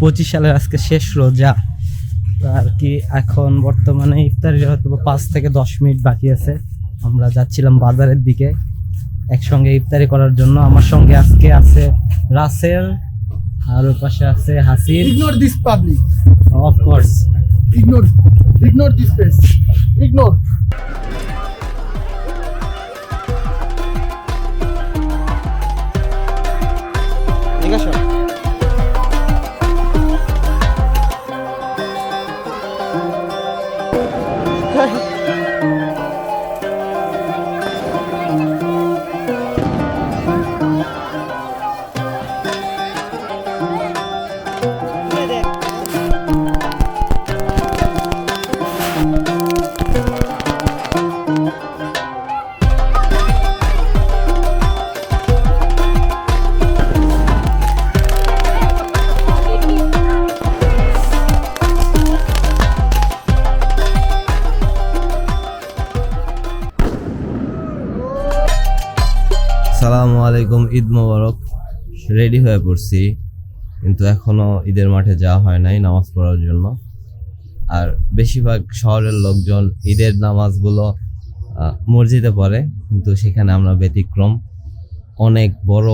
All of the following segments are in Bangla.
পঁচিশ সালের আজকে শেষ রোজা আর কি এখন বর্তমানে ইফতারির হয়তো বা পাঁচ থেকে দশ মিনিট বাকি আছে আমরা যাচ্ছিলাম বাজারের দিকে একসঙ্গে ইফতারি করার জন্য আমার সঙ্গে আজকে আছে রাসেল আর ওর পাশে আছে হাসির Ignore this public. Of course Ignore. Ignore this face. Ignore. ঠিক আছে সালামু আলাইকুম, ঈদ মোবারক। রেডি হয়ে পড়ছি। কিন্তু এখনও ঈদের মাঠে যাওয়া হয় নাই নামাজ পড়ার জন্য। আর বেশিরভাগ শহরের লোকজন ঈদের নামাজগুলো মসজিদে পড়ে। কিন্তু সেখানে আমরা ব্যতিক্রম। অনেক বড়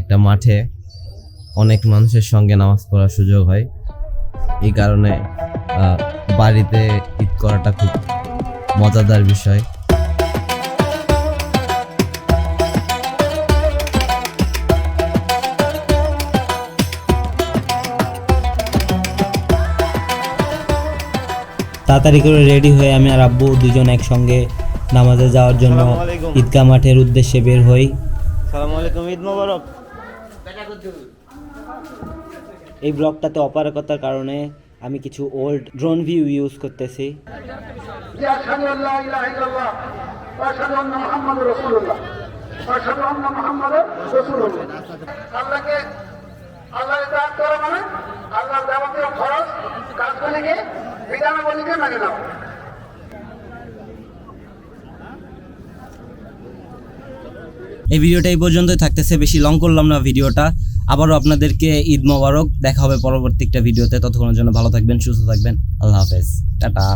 একটা মাঠে অনেক মানুষের সঙ্গে নামাজ পড়ার সুযোগ হয়। এই কারণে বাড়িতে ঈদ করাটা খুব মজাদার বিষয়। তাড়াতাড়ি করে রেডি হয়ে আমি আর আব্বু দুজন একসঙ্গে নামাজে যাওয়ার জন্য ঈদগাহ মাঠের উদ্দেশ্যে বের হই। এই ব্লগটাতে অপারকতার কারণে আমি কিছু ওল্ড ড্রোন ভিউ ইউজ করতেছি। আল্লাহকে এই ভিডিওটা এই পর্যন্তই থাকতেছে, বেশি লং করলাম না ভিডিওটা। আবারও আপনাদেরকে ঈদ মোবারক, দেখা হবে পরবর্তী একটা ভিডিওতে। ততক্ষণের জন্য ভালো থাকবেন, সুস্থ থাকবেন। আল্লাহ হাফেজ। টাটা।